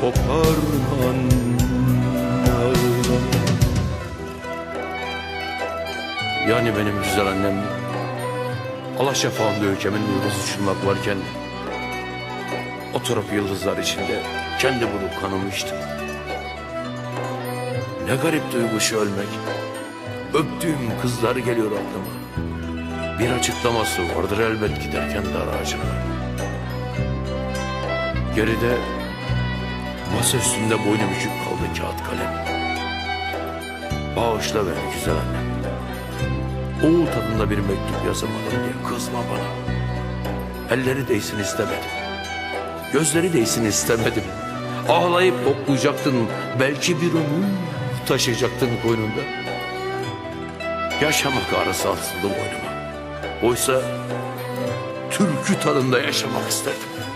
Koparma anne ağlama Yani benim güzel annem Allah şafağında ülkemin yıldız uçurmak varken Oturup yıldızlar içinde kendi bulup kanımı içtim Ne garip duygu şu ölmek. Öptüğüm kızlar geliyor aklıma. Bir açıklaması vardır elbet giderken dar ağacına. Geride masa üstünde boynu bükük kaldı kağıt kalem Bağışla beni güzel annem Oğul tadında bir mektup yazamadım diye kızma bana. Elleri değsin istemedim. Gözleri değsin istemedim. Ağlayıp toplayacaktın. Belki bir ömür taşıyacaktın koynunda. Yaşamak arası asıldı boynuma. Oysa türkü tadında yaşamak isterdim.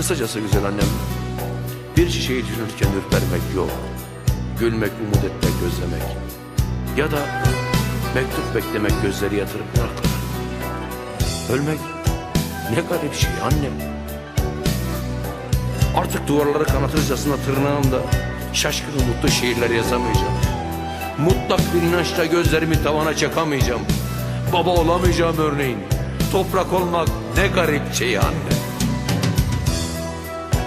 Kısacası güzel annem, bir şişeyi düşünürken ürpermek yok. Gülmek, umut etmek, gözlemek. Ya da mektup beklemek gözleri yatırıp bırakmak. Ölmek ne garip şey anne. Artık duvarları kanatırcasına tırnağımda şaşkın mutlu şiirler yazamayacağım. Mutlak bir inançla gözlerimi tavana çakamayacağım. Baba olamayacağım örneğin. Toprak olmak ne garip şey anne.